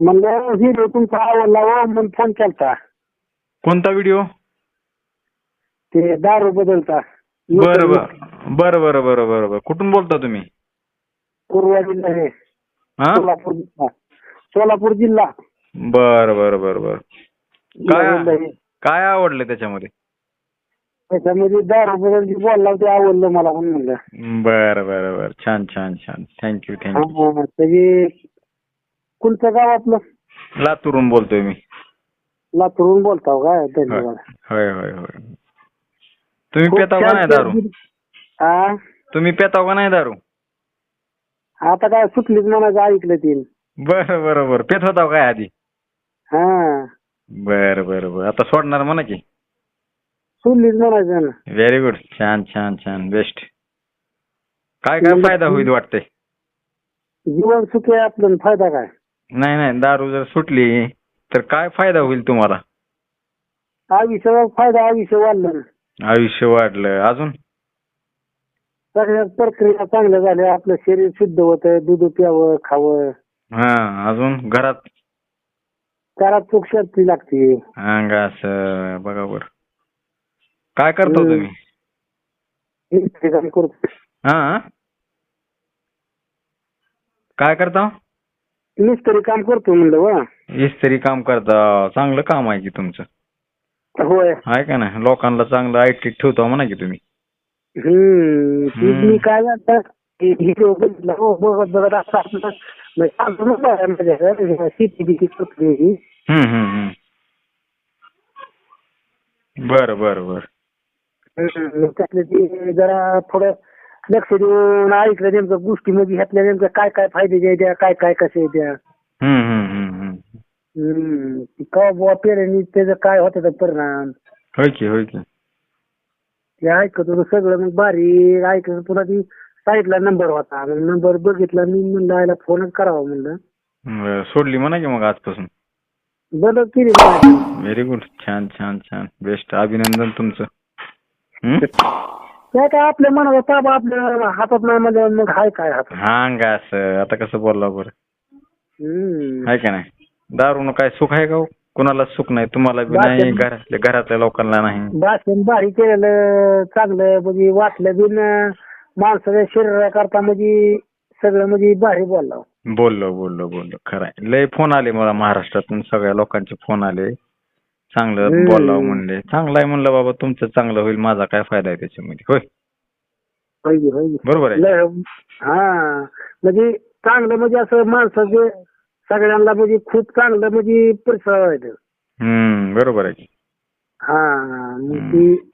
म्हणलं हिरो तुमचा आवडला हो म्हणून फोन केलता. कोणता व्हिडिओ ते दारू बदलता. बरं बरं. बरं बरं बरं बरं बरं. कुठून बोलता तुम्ही? पूर्व जिल्हा हे हा? सोलापूर जिल्हा. सोलापूर जिल्हा. बरं बरं बरं बरं. काय जिल्हा हे. काय आवडलं त्याच्यामध्ये? त्याच्यामध्ये दारू बदलची बोलला ते आवडलं मला म्हणून म्हणलं. बरं बरं बरं. छान छान छान. थँक्यू थँक्यू हा, त्याची कोणतं गाव आपलं? लातूरून बोलतोय मी. लातूरून बोलताव काय? होय धन्यवाद. होय होय होय. तुम्ही खूप पेताव का छान नाही दारू? हा तुम्ही पेताव का नाही दारू? आता काय सुटलीच म्हणायचं ऐकलं तीन. बरं बरं बरं. पेत होताव काय आधी? हा. बरं बरं बरं. आता सोडणार म्हणा की. सुटलीच म्हणायचं ना. व्हेरी गुड छान छान छान. बेस्ट काय काय फायदा होईल वाटतंय? जीवन सुखी आहे आपलं आणि फायदा काय? नाही नाही दारू जर सुटली तर काय फायदा होईल तुम्हाला? आयुष्याचा फायदा आयुष्य वाढलं. आयुष्य वाढलं. अजून? सगळ्या प्रक्रिया चांगल्या झाल्या. आपलं शरीर शुद्ध होतं दूध प्यावं खावं. हा अजून? घरात? त्याला चूक शक्ती लागते. अंग असं बघा बरं. काय करता. तुम्ही? हे करतो हा. काय करता? मिस्त्री काम करतो म्हणलं वा इस्त्री काम करता चांगलं काम आहे की तुमचं? होय. आहे का नाही? लोकांना चांगलं आयटी ठेवता म्हणा की तुम्ही. हम्म. मी काय आता हिरो बघितला हो बघत बघत असं आपलं म्हणजे सांगतो ना काय माझ्या शेती बिती करतो मी. हम्म हम्म हम्म. बरं बरं बरं. हम्म, त्यातलं ते जरा थोडं लक्ष देऊन ऐकलं नेमकं गोष्टीमध्ये ह्यातल्या नेमकं काय काय फायदे द्या काय काय कसे द्या हम्म हम्म हम्म हम्म. हम्म. का बुवा पेरेनी त्याचं काय होतं ते परिणाम? होय की होय की. ते ऐकत होतं सगळं मग बारीक होतं. पुन्हा ती साईडला नंबर होता. नंबर बघितला मी म्हणलं आयला फोनच करावा म्हणलं. बरं, सोडली म्हणा की मग आजपासून. बरं केली. व्हेरी गुड छान छान छान. बेस्ट अभिनंदन तुमचं. हम्म? काय काय आपल्या मनाचा ताबा आपल्या हातात नाही म्हणजे मग हाय काय हातात? हा अंग असं? आता कसं बोलला बरं? हम्म. आहे का नाही? दारूनं काय सुख आहे का हो? कुणाला सुख नाही? तुम्हाला बी बाकी- नाही घरातल्या घरातल्या लोकांना नाही. भाषण भारी केलेलं चांगलं म्हणजे वाटलं बिन माणसाच्या शरीराकरता म्हणजे सगळं म्हणजे भारी बोलला बोललो बोललो बोललो. खरं आहे. लय फोन आले मला महाराष्ट्रातून सगळ्या लोकांचे फोन आले. चांगलं. बोलावं म्हणले. चांगलं आहे म्हणलं बाबा तुमचं चांगलं होईल माझा काय फायदा आहे त्याच्यामध्ये? होय. पाहिजे पाहिजे बरोबर आहे. हा. म्हणजे चांगलं म्हणजे असं माणसाचे सगळ्यांना म्हणजे खूप चांगलं म्हणजे परिसर आहे हम्म बरोबर आहे की. हा मग ती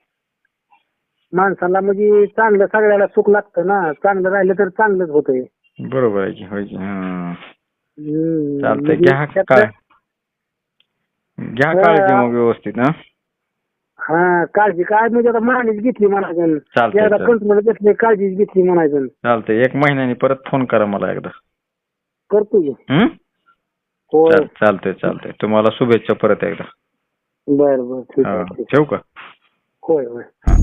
माणसाला म्हणजे चांगलं सगळ्याला सुख लागतं ना. चांगलं राहिलं तर चांगलंच होतंय. बरोबर आहे की होय की हं. चालतंय. म्हणजे घ्या काय घ्या. काळजी मग व्यवस्थित हा? हा काळजी. काय म्हणजे आता माणीच घेतली म्हणायचं. चालतंय, एकदा चालतंय. कंट्रोल घेतली काळजीच घेतली म्हणायचं. चालतंय. एक महिन्यानी परत फोन करा मला एकदा. करतो की. हं? चाल- चालतंय चालतंय. तुम्हाला शुभेच्छा परत एकदा. बर बर. ठीक हा, आहे ठीक आहे. ठेवू का? होय होय. हा.